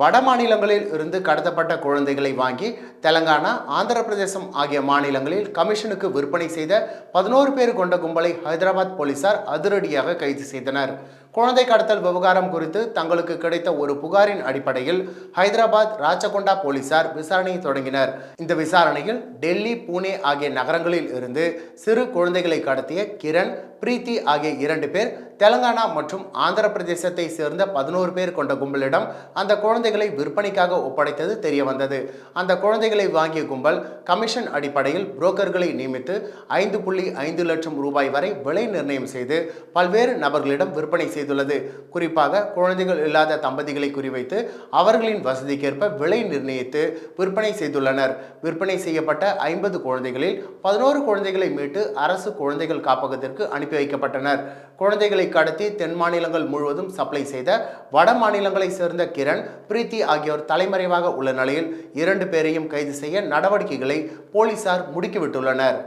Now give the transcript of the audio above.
வட மாநிலங்களில் இருந்து கடத்தப்பட்ட குழந்தைகளை வாங்கி தெலங்கானா ஆந்திர பிரதேசம் ஆகிய மாநிலங்களில் கமிஷனுக்கு விற்பனை செய்த பதினோரு பேர் கொண்ட கும்பலை ஹைதராபாத் போலீசார் அதிரடியாக கைது செய்தனர். குழந்தை கடத்தல் விவகாரம் குறித்து தங்களுக்கு கிடைத்த ஒரு புகாரின் அடிப்படையில் ஹைதராபாத் ராச்சகொண்டா போலீசார் விசாரணையை தொடங்கினர். இந்த விசாரணையில் டெல்லி பூனே ஆகிய நகரங்களில் இருந்து சிறு குழந்தைகளை கடத்திய கிரண் பிரீத்தி ஆகிய இரண்டு பேர் தெலங்கானா மற்றும் ஆந்திர பிரதேசத்தை சேர்ந்த பதினோரு பேர் கொண்ட கும்பலிடம் அந்த குழந்தைகளை விற்பனைக்காக ஒப்படைத்தது தெரிய வந்தது அந்த குழந்தைகளை வாங்கிய கும்பல் கமிஷன் அடிப்படையில் புரோக்கர்களை நியமித்து ஐந்து புள்ளி ஐந்து லட்சம் ரூபாய் வரை விலை நிர்ணயம் செய்து பல்வேறு நபர்களிடம் விற்பனை செய்துள்ளது. குறிப்பாக குழந்தைகள் இல்லாத தம்பதிகளை குறிவைத்து அவர்களின் வசதிக்கேற்ப விலை நிர்ணயித்து விற்பனை செய்துள்ளனர். விற்பனை செய்யப்பட்ட ஐம்பது குழந்தைகளில் பதினோரு குழந்தைகளை மீட்டு அரசு குழந்தைகள் காப்பகத்திற்கு அனுப்பி வைக்கப்பட்டனர். குழந்தைகளை கடத்தி தென் மாநிலங்கள் முழுவதும் சப்ளை செய்த வட மாநிலங்களைச் சேர்ந்த கிரண் பிரீத்தி ஆகியோர் தலைமறைவாக உள்ள நிலையில் இரண்டு பேரையும் கைது செய்ய நடவடிக்கைகளை போலீசார் முடுக்கிவிட்டுள்ளனர்.